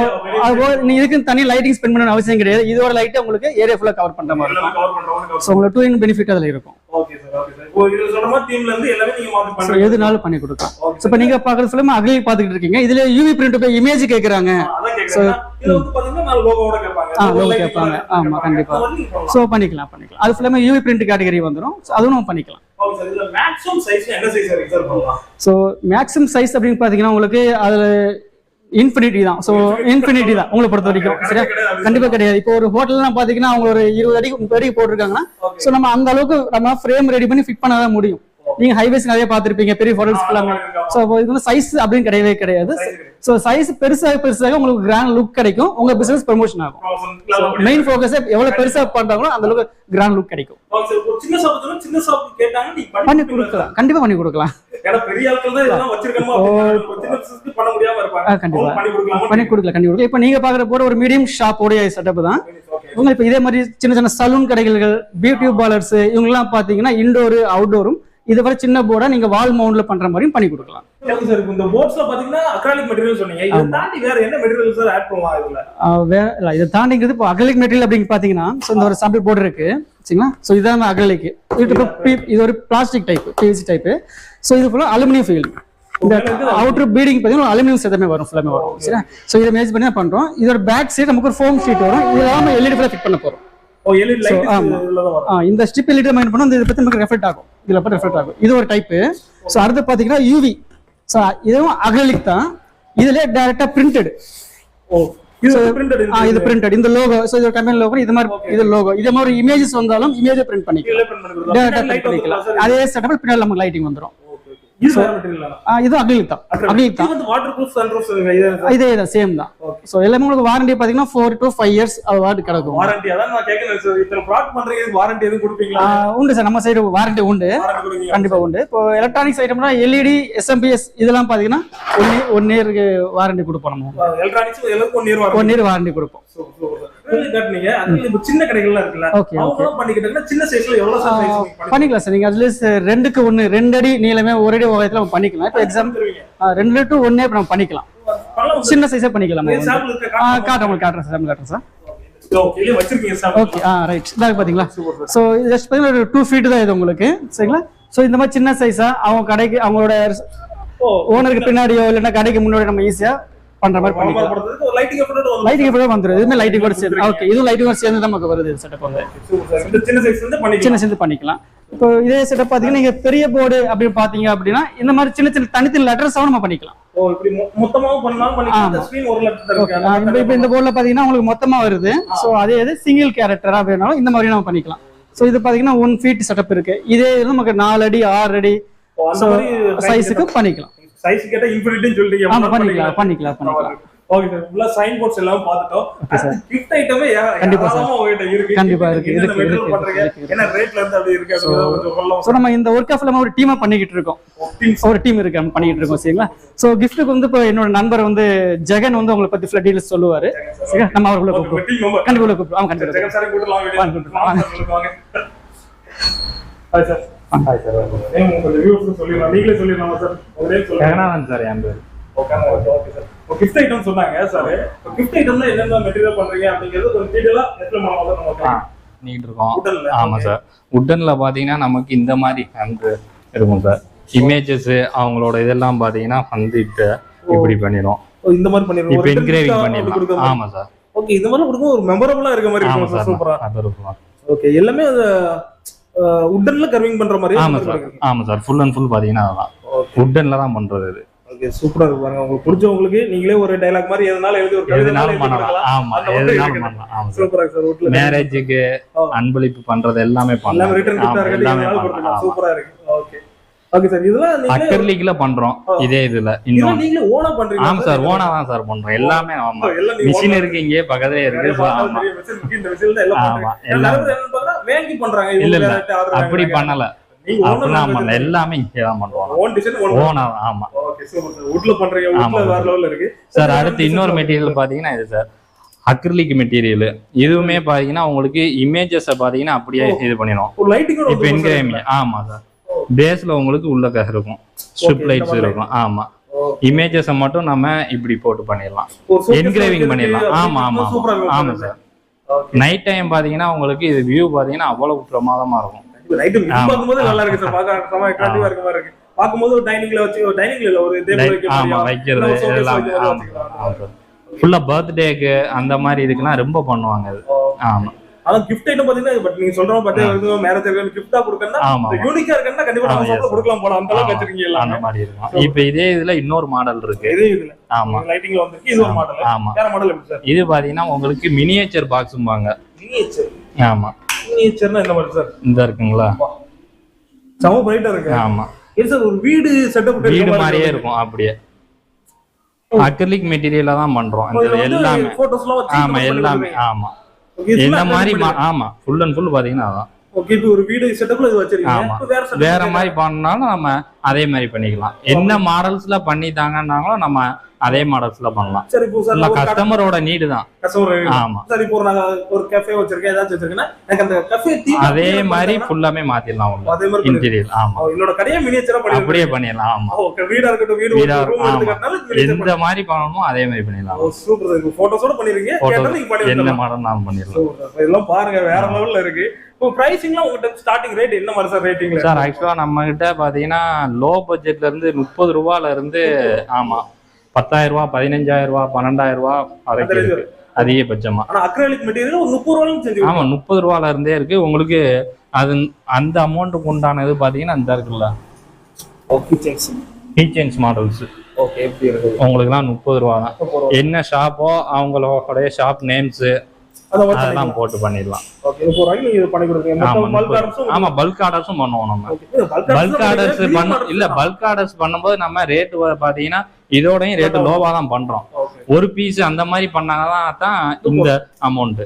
அது போக நீங்க இதுக்கு தனி லைட்டிங் ஸ்பெண்ட் பண்ண அவசியம் கிடையாது. இதோட லைட் உங்களுக்கு ஏரியா ஃபுல்லா கவர் பண்ற மாதிரி இருக்கும். சோ உங்களுக்கு டூ இன் பெனிஃபிட் அதுல இருக்கும். ஓகே சார் ஓகே சார் இப்போ இதுல சொல்ற மாதிரி டீம்ல இருந்து எல்லாமே நீங்க மாத்தி ஸோ பண்றீங்க. எதுனாலும் பண்ணி கொடுக்கலாம். Okay. ஸோ இப்போ நீங்க பாக்குறது ஃபுல்லாமே அகலி பாத்துக்கிட்டு இருக்கீங்க. இதுல யூவி பிரிண்ட் போய் இமேஜ் கேக்குறாங்க. அதான் கேக்குறேன் இதுல வந்து பாத்தீங்கன்னா நான் லோகோவோட கேட்பாங்க. ஆ, Lighting கேட்பாங்க. ஆமா, கண்டிப்பா. ஸோ பண்ணிக்கலாம் பண்ணிக்கலாம். அது ஃபுல்லாமே யூவி பிரிண்ட் கேட்டகரி வந்துடும் ஸோ அதுவும் நம்ம பண்ணிக்கலாம். மேக்ஸிமம் சைஸ் என்ன சைஸ் வரைக்கும் சார் பண்ணலாம்? ஸோ மேக்ஸிமம் சைஸ் அப்படின்னு பாத்தீங்கன்னா உங்களுக்கு அதுல இன்ஃபினிட்டி தான். ஸோ இன்ஃபினிட்டி தான் உங்களை பொறுத்த வரைக்கும். சரியா? கண்டிப்பா கிடையாது. இப்போ ஒரு ஹோட்டல்லாம் பாத்தீங்கன்னா அவங்க ஒரு இருபது அடி முப்பது அடிக்கு போட்டிருக்காங்கன்னா. ஸோ நம்ம அந்த அளவுக்கு நம்ம ஃப்ரேம் ரெடி பண்ணி ஃபிட் பண்ண தான் முடியும். நீங்க ஹைவேஸ் நிறைய பார்த்திருப்பீங்க பெரிய ஹோட்டல்ஸ் எல்லாமே ஸோ இது வந்து சைஸ் அப்படின்னு கிடையவே கிடையாது. ஸோ சைஸ் பெருசாக பெருசாக உங்களுக்கு கிராண்ட் லுக் கிடைக்கும். உங்க பிசினஸ் ப்ரமோஷன் ஆகும். மெயின் ஃபோக்கஸ் எவ்வளவு பெருசா பண்றாங்களோ அந்த அளவுக்கு கிராண்ட் லுக் கிடைக்கும். ஷாப் ஷாப் பண்ணி கொடுக்கலாம். கண்டிப்பா பண்ணி கொடுக்கலாம். கண்டிப்பா. பண்ணி கொடுக்கலாமா கண்டிப்பா. இப்போ நீங்க பாக்குற போற ஒரு மீடியம் ஷாப்போடைய செட்டப் தான். இவங்க இப்போ இதே மாதிரி சின்ன சின்ன சலூன் கடைகள் பியூட்டி பார்லர்ஸ் இவங்கெல்லாம் பாத்தீங்கன்னா இண்டோர் அவுட்டோரும் இது வரை சின்ன போர்டா நீங்க வால் மவுண்ட்ல பண்ற மாதிரியும் பண்ணி கொடுக்கலாம். சார் இந்த போட்ஸ்ல பாத்தீங்கன்னா அக்ராலிக் மெட்டீரியல் சொன்னீங்க. இதை தாண்டி வேற என்ன மெட்டீரியல் சார் ஆட் பண்ணலாம் இதுல? ஆஹ் வேற இல்ல இதை தாண்டிங்கிறது இப்போ அகலிக் மெட்டீரியல் அப்படின்னு பாத்தீங்கன்னா இந்த ஒரு சாம்பிள் போர்டு இருக்கு. சரிங்களா? ஸோ இதான் அகலிக் இது இது ஒரு plastic type PVC type so இது ஃபுல்லாக அலுமினியம் ஃபீல் இந்த அவுட்டர் பீடிங் பார்த்தீங்கன்னா அலுமினியம் சேர்த்தமே வரும் ஃபுல்லாமே வரும். சரியா? ஸோ இதை மேட்ச் பண்ணி தான் பண்றோம். இதோட பேக் சைடு நமக்கு ஒரு ஃபோம் ஷீட் வரும். இது எல்இடி ஃபுல்லாக ஃபிட் பண்ண போறோம். ஆ, இந்த ஸ்ட்ரிப் எல்இடி மைண்ட் பண்ணோம் இந்த இதை பத்தி நமக்கு ரெஃப்ளெக்ட் ஆகும். இதுல பத்தி ரெஃப்ளெக்ட் ஆகும். இது ஒரு டைப் ஸோ அடுத்து பாத்தீங்கன்னா யூவி ஸோ இதுவும் அகலிக் தான். இதுல டைரக்டா பிரிண்டட் ஓ இது பிரிண்டட் இந்த லோகோ ஸோ இது கம்பெனி லோகோ இது மாதிரி இது லோகோ இதே மாதிரி இமேஜஸ் வந்தாலும் இமேஜ் பிரிண்ட் பண்ணிக்கலாம். பண்ணி டேரக்டா பிரிண்ட் பண்ணிக்கலாம். அதே செட்டப் பின்னாடி நமக்கு லைட்டிங் வந்துரும். இது அகலிக் தான்? வந்து வாட்டர் ப்ரூஃப் சன் ப்ரூஃப் இதே தான் சேம் தான். ஸோ எல்லாமே உங்களுக்கு வாரண்டி பாத்தீங்கன்னா ஃபோர் டு ஃபைவ் இயர்ஸ் அது வாட்டு கிடக்கும். வாரண்டி அதான் நான் கேட்கறேன் சார் இத்தனை ப்ராடக்ட் பண்றீங்க வாரண்டி எதுவும் கொடுப்பீங்களா? உண்டு சார் நம்ம சைடு வாரண்டி உண்டு. வாரண்டி கண்டிப்பா உண்டு. இப்போ எலக்ட்ரானிக்ஸ் ஐட்டம்னா எல்இடி எஸ்எம்பிஎஸ் இதெல்லாம் பாத்தீங்கன்னா ஒன் இயர் ஒன் இயருக்கு வாரண்டி கொடுப்போம் நம்ம. எலக்ட்ரானிக்ஸ் எல்லாருக்கும் one year one year warranty கொடுப்போம். அதுல சின்ன கடைகள்லாம் இருக்குல்ல பண்ணிக்கலாம்? சார் நீங்க அட்லீஸ்ட் ரெண்டுக்கு ஒன்னு ரெண்டு அடி நீளமே ஒரு அடி நம்ம பண்ணிக்கலாம். இப்போ எக்ஸாம் தருவீங்க ரெண்டு டு ஒன்னே இப்போ நம்ம பண்ணிக்கலாம். சின்ன சைஸே பண்ணிக்கலாம் காட்டுறேன் உங்களுக்கு காட்டுறேன் சார் காட்டுறேன் சார் ஓகே ஆ ரைட் இதாக ஸோ இது ஜஸ்ட் பார்த்தீங்கன்னா ஒரு டூ ஃபீட் தான் இது உங்களுக்கு. சரிங்களா? ஸோ இந்த மாதிரி சின்ன சைஸா அவங்க கடைக்கு அவங்களோட ஓனருக்கு பின்னாடியோ இல்லைன்னா கடைக்கு முன்னாடி நம்ம ஈஸியா பண்ற மாதிரி பண்ணிக்கலாம். லைட்டிங் எப்படி வந்துரும். இதுவுமே லைட்டிங் கூட சேர்ந்து ஓகே இதுவும் லைட்டிங் கூட சேர்ந்து நமக்கு வருது செட்டப் வந்து. சின்ன சேர்ந்து பண்ணிக்கலாம். இப்போ இதே செட்டப் பாத்தீங்கன்னா நீங்க பெரிய போர்டு அப்படின்னு பாத்தீங்க அப்படின்னா இந்த மாதிரி சின்ன சின்ன தனித்தனி லெட்டர்ஸாவும் நம்ம பண்ணிக்கலாம். ஓ இப்படி மொ- மொத்தமாவும் பண்ணலாம் பண்ணிக்கலாம். இந்த ஸ்கிரீன் ஒரு லட்சம் ஓகே இப்போ இந்த போர்டில் பாத்தீங்கன்னா உங்களுக்கு மொத்தமா வருது. ஸோ அதே இது சிங்கிள் கேரக்டரா வேணாலும் இந்த மாதிரி நம்ம பண்ணிக்கலாம். ஸோ இது பாத்தீங்கன்னா ஒன் ஃபீட் செட்டப் இருக்கு. இதே இது நமக்கு நாலு அடி ஆறு அடி மாதிரி சைஸுக்கு பண்ணிக்கலாம். சைஸ் கேட்டா இன்ஃபினிட்டின்னு சொல்லிட்டீங்க. ஆமா பண்ணிக்கலாம் பண்ணிக்கலாம். பண்ணிக்கலாம் ஓகே சார் ஃபுல்லா சைன் போர்ட்ஸ் எல்லாம் பார்த்துட்டோம். கிஃப்ட் ஐட்டமே கண்டிப்பா, sir. உங்ககிட்ட இருக்கு. கண்டிப்பா இருக்கு, என்னென்ன இருக்கு, material இருக்கு, பண்றீங்க? இருக்கு, இருக்கு. என்ன ரேட்ல இருந்து அப்படி இருக்கு? அது கொஞ்சம் சொல்லலாம். ஸோ நம்ம இந்த ஒர்க் ஆஃப் நம்ம ஒரு டீமா பண்ணிக்கிட்டு இருக்கோம். ஒரு டீம் இருக்கு நம்ம பண்ணிக்கிட்டு இருக்கோம் சரிங்களா? ஸோ கிஃப்ட்டுக்கு வந்து இப்போ என்னோட நண்பர் வந்து ஜெகன் வந்து உங்களை பத்தி ஃபுல்லாக டீல்ஸ் சொல்லுவாரு. சரிங்களா நம்ம அவர்களை கூப்பிடுவோம். கண்டிப்பா கூப்பிடுவோம். ஆமா கண்டிப்பா. ஜெகன் சாரை கூட்டலாம் வெளியே. வாங்க, கூட்டலாம், வாங்க. வாங்க, கொஞ்சம் சொல்லிடலாம். நீங்களே சொல்லிடலாமா? உங்க name சொல்லுங்க. ஜெகநாதன் சார் என் பேர். ஓகே ஓகே ஓகே சார் இப்போ கிஃப்ட் ஐட்டம் சொன்னாங்க சார் கிஃப்ட் ஐட்டம்ல என்னென்ன மெட்டீரியல் பண்றீங்க அப்படிங்கிறது கொஞ்சம் டீடைலா எக்ஸ்பிளைன் பண்ணும்போது ஆ நம்ம நீட் இருக்கோம் உடல்ல ஆமா சார் உட்டன்ல பாத்தீங்கன்னா நமக்கு இந்த மாதிரி ஹேண்ட் இருக்கும் சார் இமேஜஸ் அவங்களோட இதெல்லாம் பாத்தீங்கன்னா வந்துட்டு இப்படி பண்ணிடும் இந்த மாதிரி பண்ணிருக்கோம் இப்போ என்கிரேவிங் பண்ணிடலாம். ஆமா சார் ஓகே இந்த மாதிரி கொடுக்கும் ஒரு மெமரபிளா இருக்க மாதிரி இருக்கும் சார் சார் சூப்பரா ஓகே எல்லாமே உட்டன்ல கர்விங் பண்ற மாதிரி ஆமா சார். ஆமா சார். ஃபுல் அண்ட் ஃபுல் பாத்தீங்கன்னா அதெல்லாம் உட்டன்ல தான் பண்றது இது. ஓகே சூப்பரா இருக்கு பாருங்க. உங்களுக்கு பிடிச்சவங்களுக்கு நீங்களே ஒரு டைலாக் மாதிரி எதனால எழுதி ஒரு எதுனாலும் பண்ணலாம். ஆமா எதுனாலும். பண்ணலாம். ஆமா சூப்பரா சார். வீட்ல மேரேஜுக்கு. அன்பளிப்பு பண்றது எல்லாமே பண்ணலாம். ரிட்டர்ன் ஆமா, கிஃப்ட் எல்லாமே ஆமா. சூப்பரா இருக்கு. ஓகே ஓகே சார் இதெல்லாம் அக்கர்லிக்ல பண்றோம். இதே இதுல. இன்னும். நீங்களே ஓனா பண்றீங்க ஆமா சார் ஓனா தான் சார் பண்றோம். எல்லாமே ஆமா. எல்லாம் நீங்க மிஷின் இருக்கு இங்கே பக்கத்துல இருக்கு. ஆமா. இந்த எல்லாம் ஆமா, என்ன பண்றாங்க, வாங்கி பண்றாங்க. இல்ல, இல்ல. அப்படி. பண்ணல. எல்லாமே ஆமா. சார் அடுத்து இன்னொரு மெட்டீரியல் பாத்தீங்கன்னா இது சார் அக்ரிலிக் மெட்டீரியல் இதுவுமே பாத்தீங்கன்னா உங்களுக்கு இமேஜஸ் பாத்தீங்கன்னா அப்படியே இது பண்ணிடும் இப்போ என்கிரேமிங் ஆமா சார் பேஸ்ல உங்களுக்கு உள்ள இருக்கும். ஸ்ட்ரிப் லைட்ஸ் இருக்கும். ஆமா. இமேஜஸை மட்டும் நம்ம இப்படி போட்டு பண்ணிடலாம். என்கிரேவிங் வைக்கிறதுக்கு பண்ணிடலாம். ஆமா ஆமா ஆமா. சார் நைட் டைம் பாத்தீங்கன்னா உங்களுக்கு இது வியூ பாத்தீங்கன்னா அவ்வளவு பிரமாதமா இருக்கும். பார்க்கும்போது டைனிங்ல வச்சு ஒரு டைனிங்ல ஒரு டேபிள் ஆமா வைக்கிறது எல்லாமே ஃபுல்லா பர்த்டேக்கு அந்த மாதிரி இதுக்கெல்லாம் ரொம்ப பண்ணுவாங்க அது. ஆமா. ஆனா gift item பாத்தீங்கன்னா பட் நீங்க சொல்ற பர்த்டே வந்து மேரேஜ் இருக்கு கிஃப்டா ஆமா. யூனிக்கா இருக்குன்னா கண்டிப்பா நம்ம. கொடுக்கலாம் போல. அந்த அளவுக்கு. வச்சிருக்கீங்க அந்த மாதிரி இருக்கும். இப்போ இதே இதுல இன்னொரு மாடல் இருக்கு. இதே இதுல. ஆமா. லைட்டிங்ல வந்து இது ஒரு மாடல் ஆமா. வேற மாடல் எப்படி சார் இது பாத்தீங்கன்னா உங்களுக்கு மினியேச்சர் பாக்ஸும்பாங்க மினியேச்சர் ஆமா. மினியேச்சர்னா என்ன மாதிரி சார் இந்த இருக்குங்களா? செம பிரைட்டா இருக்கு. ஆமா. இது சார் ஒரு வீடு செட்டப் வீடு மாதிரியே இருக்கும் அப்படியே. அக்ரிலிக் மெட்டீரியலா தான் பண்றோம். இந்த எல்லாமே. ஆமா எல்லாமே. ஆமா. என்ன மாதிரி ஆமா ஃபுல் அண்ட் ஃபுல் பாத்தீங்கன்னா அதான். ஒரு வீடு செட்டப்ல இது வச்சிருக்கீங்க. வேற மாதிரி பண்ணாலும் நம்ம அதே மாதிரி பண்ணிக்கலாம். என்ன மாடல்ஸ்ல பண்ணி தாங்கன்னாங்களோ நம்ம அதே மாடல்ஸ்ல பண்ணலாம். சரி இப்போ சார் கஸ்டமரோட நீடு தான். கஸ்டமர் ஆமா. சரி இப்போ நான் ஒரு கஃபே வச்சிருக்கேன் ஏதாச்சும் வச்சிருக்கேன்னா எனக்கு அந்த கஃபே அதே மாதிரி ஃபுல்லாமே மாத்திடலாம் அதே மாதிரி. இன்டீரியர் ஆமா. என்னோட கடையை மினியேச்சரா பண்ணி அப்படியே பண்ணிடலாம் ஆமா. ஓகே வீடா இருக்கட்டும் வீடு வீடா எந்த மாதிரி பண்ணணுமோ அதே மாதிரி பண்ணிடலாம். சூப்பர் இப்போ போட்டோஸோட பண்ணிருக்கீங்க கேட்டா நீங்க பண்ணி என்ன மாடல் நாம பண்ணிடலாம். இதெல்லாம் பாருங்க வேற லெவல்ல இருக்கு. இப்போ பிரைசிங்லாம் உங்ககிட்ட ஸ்டார்டிங் ரேட் என்ன மாதிரி சார் ரேட்டிங்ல சார் ஆக்சுவலா நம்ம கிட்ட பாத்தீங்கன்னா லோ பட்ஜெட்ல இருந்து முப்பது ரூபால இருந்து ஆமா. பத்தாயிரம் ரூபாய் பதினஞ்சாயிரம் ரூபாய் பன்னெண்டாயிரம் ரூபாய் வரைக்கும் அந்த இருக்கு. அதிகபட்சமா. அக்ரலிக் மெட்டீரியல் ஒரு முப்பது செஞ்சு ஆமா முப்பது ரூபால இருந்தே இருக்கு. உங்களுக்கு அது அந்த அமௌண்ட்டுக்கு உண்டானது பாத்தீங்கன்னா இந்த இருக்குல்ல. கீச்செயின்ஸ் மாடல்ஸ் ஓகே எப்படி இருக்கு? உங்களுக்குலாம் முப்பது ரூபா தான். என்ன ஷாப்போ அவங்களோட ஷாப் நேம்ஸ் அதெல்லாம் போட்டு பண்ணிடலாம். ஆமா பல்க். ஆர்டர்ஸும் பண்ணுவோம் நம்ம. பல்க் ஆர்டர்ஸ் பண்ண இல்ல பல்க் ஆர்டர்ஸ் பண்ணும்போது நம்ம ரேட் பாத்தீங்கன்னா இதோடயும் ரேட் லோவா தான் பண்றோம். ஒரு பீஸ் அந்த மாதிரி பண்ணாங்கன்னா தான் இந்த அமௌண்ட்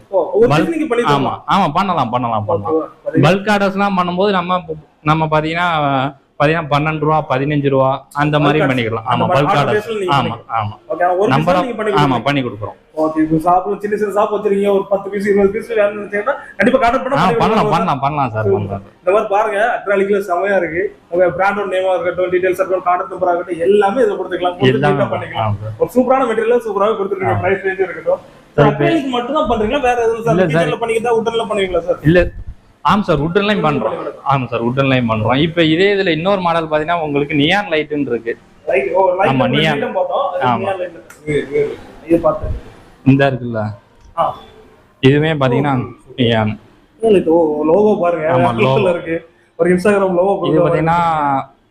பண்ணி ஆமா ஆமா பண்ணலாம் பண்ணலாம் பண்ணலாம். பல்க் ஆர்டர்ஸ்லாம் பண்ணும்போது நம்ம நம்ம பாத்தீங்கன்னா பாத்தீங்கன்னா பன்னெண்டு ரூபா பதினஞ்சு ரூபா அந்த மாதிரி பண்ணிக்கலாம். ஆமா பல்க் ஆர்டர் ஆமா ஆமா. நம்பர் ஆமா பண்ணி கொடுக்குறோம். சின்ன சின்ன ஷாப் வச்சிருக்கீங்க ஒரு பத்து பீஸ் இருபது பீஸ் கண்டிப்பா பண்ணி பண்ணலாம். பண்ணலாம் பண்ணலாம் சார் பண்ணலாம். இந்த மாதிரி பாருங்க அக்ராலிக்ல செமையா இருக்கு. உங்க பிராண்டோட நேமா இருக்கட்டும் டீடைல்ஸ் இருக்கட்டும் கார்டு நம்பரா இருக்கட்டும் எல்லாமே இதை கொடுத்துக்கலாம். பண்ணிக்கலாம். ஒரு சூப்பரான மெட்டீரியல் சூப்பராக கொடுத்துருக்கீங்க. பிரைஸ் ரேஞ்ச் இருக்கட்டும். மட்டும் தான் பண்றீங்களா? வேற எதுவும் சார். பண்ணிக்கிட்டா உட்டன்ல பண்ணுவீங்களா சார் இல்ல ஆமா சார் உட்டன் லைன் பண்றோம். ஆமா சார் உட்டன் லைன் பண்றோம். இப்போ இதே இதுல இன்னொரு மாடல் பாத்தீங்கன்னா உங்களுக்கு நியான் லைட்னு இருக்கு. லைட் ஓ லைட் ஆமா, neon. நீங்க பார்த்தோம். அது ஆமா. neon light. இது பார்த்தேன். இந்த இருக்குல்ல? ஆ. இதுவுமே பாத்தீங்கன்னா நியான் லோகோ பாருங்க. ஆமா, logo. logo. இருக்கு. ஒரு இன்ஸ்டாகிராம் லோகோ இது பாத்தீங்கன்னா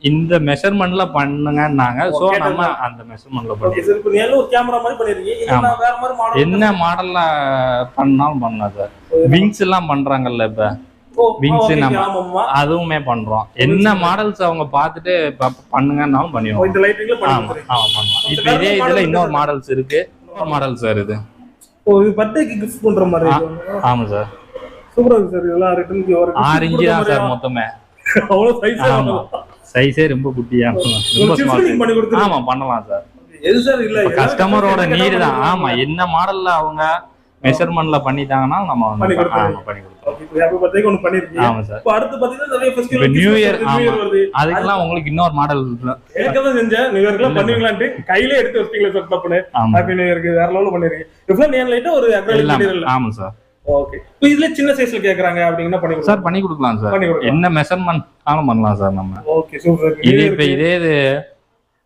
இந்த மெஷர்மெண்ட்ல பண்ணுங்கன்னாங்க. சோ நம்ம அந்த மெஷர்மெண்ட்ல என்ன மாடல்ல பண்ணாலும் பண்ணலாம் சார் விங்ஸ் எல்லாம் பண்றாங்கல்ல இப்ப. அதுவுமே பண்றோம். என்ன மாடல்ஸ் அவங்க பார்த்துட்டு ப- பண்ணுங்கன்னாலும் ஓ, பண்ணிடுவோம் இந்த லைட்டிங்ல பண்ணி ஆமா இப்போ இதே இதுல இன்னொரு மாடல்ஸ் இருக்கு. இன்னொரு மாடல் சார் இது. ஓ இது பர்த்டேக்கு கிஃப்ட் பண்ற மாதிரி ஆ. ஆமா சார் சூப்பரா இருக்கு சார் இதெல்லாம் ரிட்டர்ன் ஒரு ஆறு இன்ச்சு தான் சார் மொத்தமே. அவ்வளவு சைஸ் ஆமா. சைஸே ரொம்ப குட்டியா. ரொம்ப ஸ்மால் ஆமா பண்ணலாம் சார் எது சார் இல்ல எல்லாமே கஸ்டமரோட நீடு தான். ஆமா என்ன மாடல்ல அவங்க மெஷர்மெண்ட்ல பண்ணிட்டாங்கன்னா நம்ம பண்ணி வந்து அதுக்கெல்லாம் உங்களுக்கு இன்னொரு மாடல் செஞ்சேன். நியூ இயர்க்குலாம் இல்ல. பண்ணுவீங்களான்ட்டு கையில எடுத்து வச்சிட்டீங்களா சார் தப்புன்னு. ஆமா. ஹாப்பி நியூ இயர்க்கு வேற லெவலில் பண்ணிருக்கீங்க. இப்போ நேர் லைட்டா ஒரு அக்ராலிக் ஆமா சார். ஓகே இப்போ இதுல சின்ன சைஸ்ல கேக்குறாங்க அப்படின்னா பண்ணி சார் பண்ணி கொடுக்கலாம் சார். என்ன மெஷர்மெண்ட் ஆனாலும் பண்ணலாம் சார் நம்ம. ஓகே சூப்பர் இது இப்ப இதே இது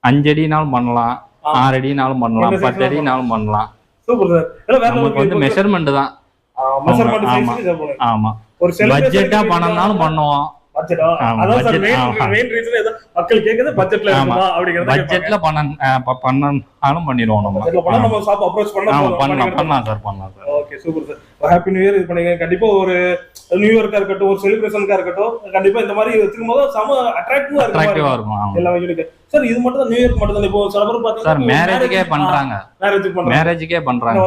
அஞ்சு அடினாலும் பண்ணலாம். ஆறு அடினாலும் பண்ணலாம் பத்து அடினாலும் பண்ணலாம்? சூப்பர் சார் நமக்கு வந்து மெஷர்மெண்ட் தான். ஆமா. ஒரு பட்ஜெட்டா பண்ணனாலும் பண்ணுவோம் பட்ஜெட்ல ஆமா. இருக்குமா அப்படிங்கறத பட்ஜெட்ல பண்ண அஹ் ப- பண்ணாலும் பண்ணிடுவோம் நம்ம. பண்ணலாம். பண்ணலாம் சார் பண்ணலாம் sir. Okay super sir happy new year இது பண்ணீங்க கண்டிப்பா ஒரு நியூ இயர்க்கா இருக்கட்டும் ஒரு செலிப்ரேஷனுக்கா இருக்கட்டும் கண்டிப்பா இந்த மாதிரி வச்சுக்கும் போது செம அட்ராக்டிவா அட்ராக்டிவா இருக்கும். சார் இது மட்டும் தான் நியூ இயர்க்கு மட்டும் தான். இப்போ சில பேர் சார். மேரேஜுக்கே பண்றாங்க மேரேஜுக்கு பண்றாங்க.